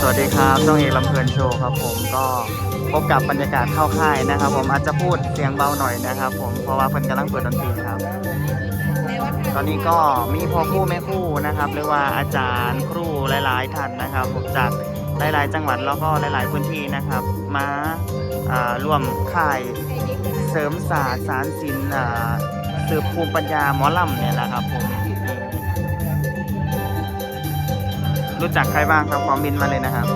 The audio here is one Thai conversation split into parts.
สวัสดีครับช่องเอกลำเพลินโชว์ครับผมก็พบกับบรรยากาศเข้าค่ายนะครับ ผมอาจจะพูดเสียงเบาหน่อยนะครับ ผมเพราะว่าเพิ่นกำลังเปิดดนตรีครับ ตอนนี้ก็มีพ่อคู่แม่คู่นะครับ หรือว่าอาจารย์ครูหลาย ๆ ท่านนะครับผมจากหลาย ๆ จังหวัดแล้วก็หลาย ๆ พื้นที่นะครับ มาอ่าร่วมค่ายเสริมศาสตร์สารศิลป์อ่าสืบภูมิปัญญาหมอลำเนี่ยแหละครับผม รู้จักใครบ้างครับคอมเมนต์มาเลยนะครับ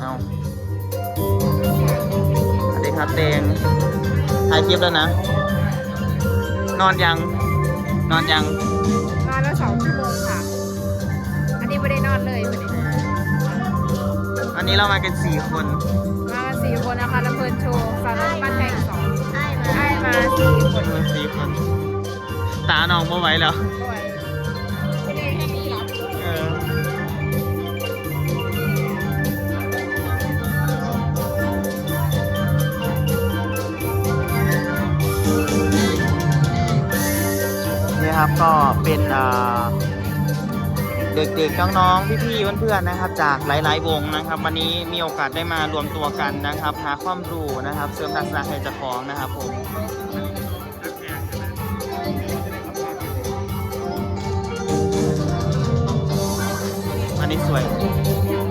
เอาสวัสดีครับเตงถ่ายคลิปแล้วนะ นอนยัง นอนยังนอนแล้วสองชั่วโมงค่ะ อันนี้ไม่ได้นอนเลยวันนี้วันนี้เรามากันสี่คน มากันสี่คนนะคะแล้วเพลินโชว์สาวน้อยบ้านแพงสองได้มาสี่คนมาสี่คน ตาหนองไม่ไหวแล้วด้วยไม่ได้หรับเออนี่ครับก็เป็นเด็กๆ น้องๆ พี่ๆ เพื่อนๆ นะครับ จากหลายๆ วงนะครับ วันนี้มีโอกาสได้มารวมตัวกันนะครับหาความรู้นะครับ เสริมทักษะให้เจ้าของนะครับผม นนี้สวย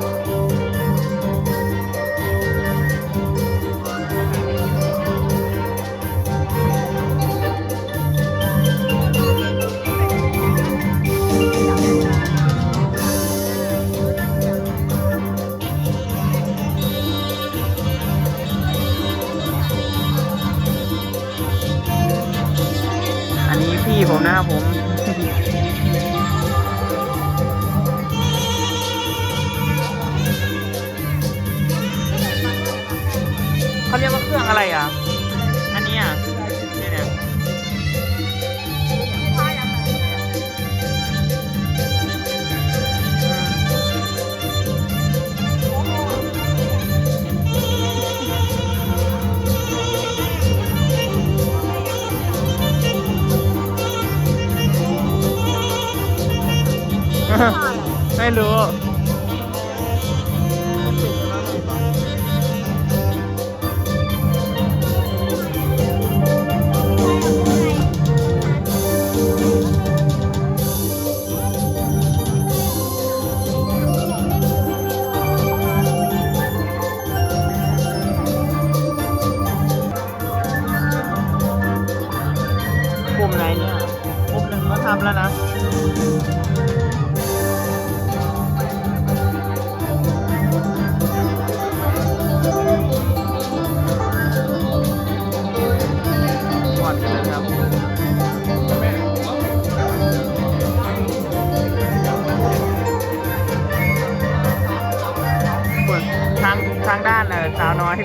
ไม่รู้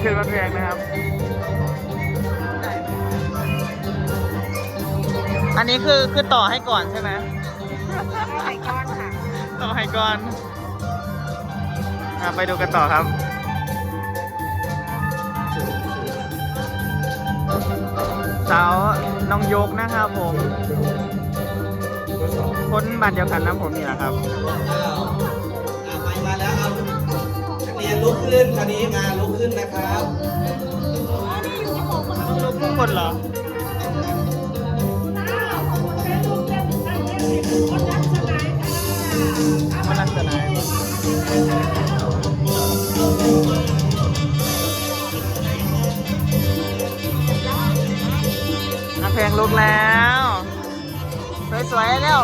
สาวน้อยที่ขึ้นรถเรียงนะครับ อันนี้คือคือต่อให้ก่อนใช่ไหมไข่ก้อนค่ะ ต่อให้ก่อนอะไปดูกันต่อครับ สาวน้องยกนะครับผม คนบ้านเดียวกันนะผมนี่แหละครับ ลุกขึ้นคราวนี้มาลุกขึ้นนะครับต้องลุกทุกคนเหรอมาลักษณะอะเพลงลุกแล้ว สวยๆเร็ว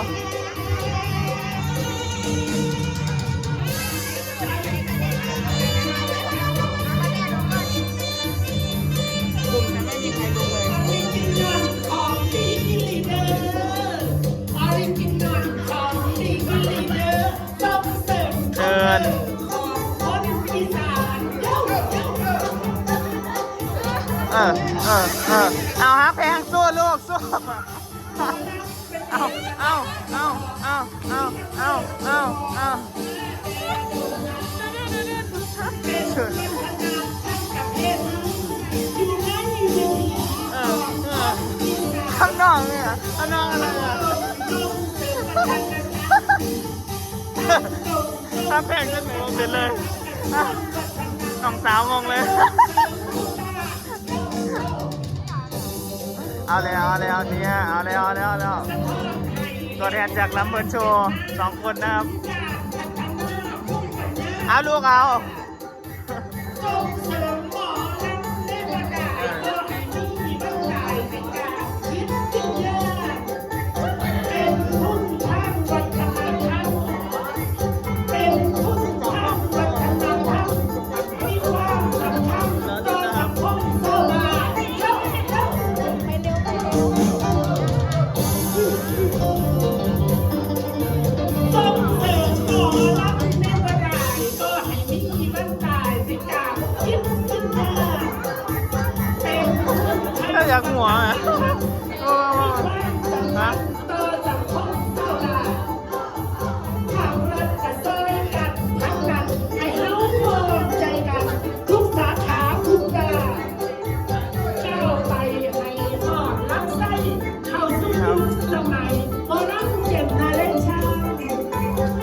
อเออเออเอาฮะเพงสู้ลูกสู้เอาเอาเอาเอาเอาเอาเอาเอาเชิญเอข้างนอกเนี่ยข้างนอกอะไรอะถ้าแพงจะหนูเสร็จเลยน้องสาวงงเลย เอาเลยเอาเลยเอาเนี่ยเอาเลยเอาเลยเอาเลยตัวแทนจากลำเบิร์นโชว์สองคนนะครับ เอาลูกเอาถ้า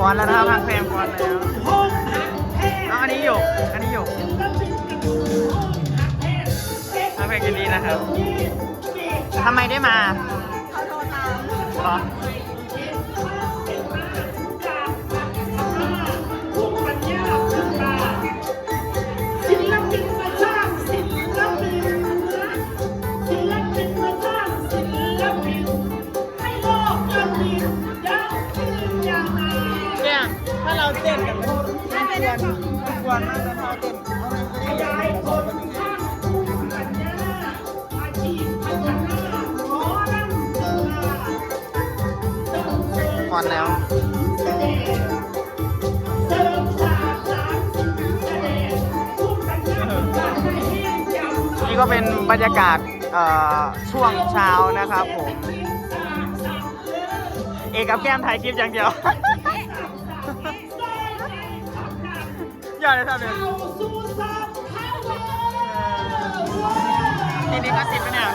อนแล้วนะครับพักแพงก่อนแล้วห้องหักแพทย์เอาอันนี้อยู่อันนี้อยู่ศิลปินกระดูกห้องหักแพทย์เด็กพักแพงกินดีนะครับนี่เด็กทำไมได้มาเขาโทรตามเหรอ ถ้าเราเต้นกันควรควรมากแต่ถ้าเราเต้นเอานั้นก็ได้พอแล้วนี่ก็เป็นบรรยากาศช่วงเช้านะครับผม เอกกับแก้มถ่ายคลิปอย่างเดียว อดเลยครับเนี่ยนี่นี่ก็สิบไปเนี่ย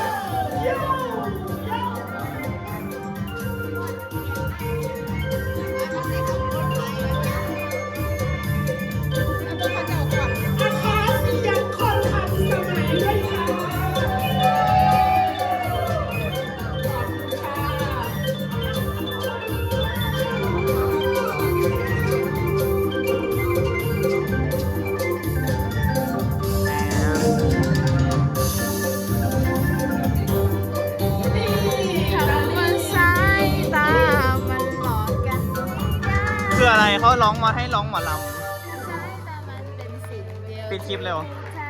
เขาร้องมาให้ร้องหมอลสายตามันเป็นสิ่งเดียวำปิดคลิปเร็ว ใช่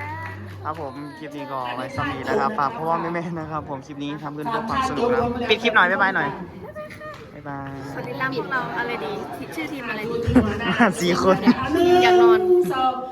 ครับผมคลิปนี้ก็ไว้สมีนะครับฝากพ่อพ่อแม่แม่นะครับ ผมคลิปนี้ทำขึ้นเพื่อความสนุกนะครับปิดคลิปหน่อยบ๊ายบายหน่อยบ๊ายบาย สวัสดีตามพวกเราอะไรดี ชื่อทีมอะไรดี สี่คน อยากนอน สอบไอ้